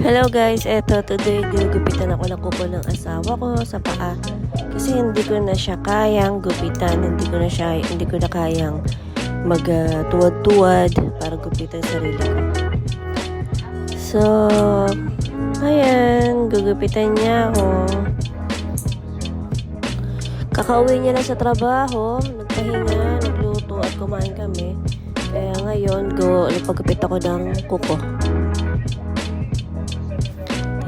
Hello guys, eto today gugupitan ako ng kuko ng asawa ko sa paa. Kasi hindi ko na siya kayang gupitan, hindi ko na siya, hindi ko na kayang magtuwad-tuwad para gupitan sarili ko. So, ayan, gugupitan niya ako. Kakauwi niya lang sa trabaho, nagpahinga, nagluto at kumain kami. Kaya ngayon, go, nagpagupit ako ng kuko.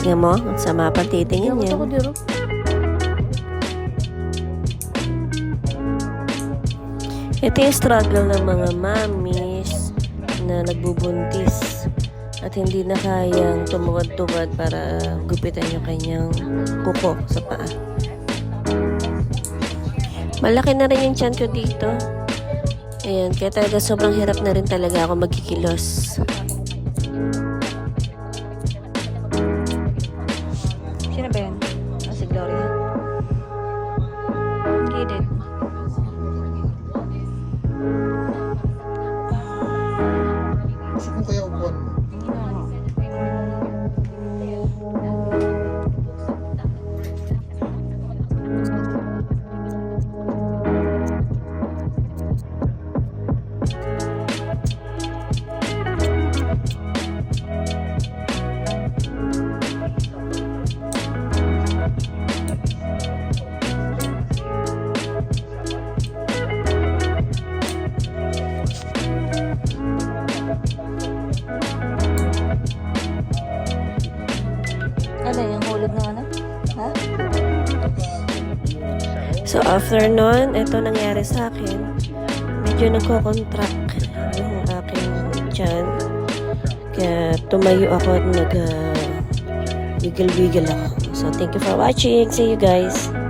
Tingnan mo, ang sama pa titingin yan. Ito yung struggle ng mga mommies na nagbubuntis at hindi na kayang tumuwad-tuwad para gupitan yung kanyang kuko sa paa. Malaki na rin yung tiyan ko dito. Ayan, kaya talaga sobrang hirap na rin talaga ako magkikilos. Gilid. Gusto mo kaya upuan mo? Ano yung hulog ng ano? Ha? So, after nun, ito nangyari sa akin. Medyo nagko-contract yung aking tiyan. Kaya tumayo ako at nag uh, wiggle-wiggle ako. So, thank you for watching. See you guys.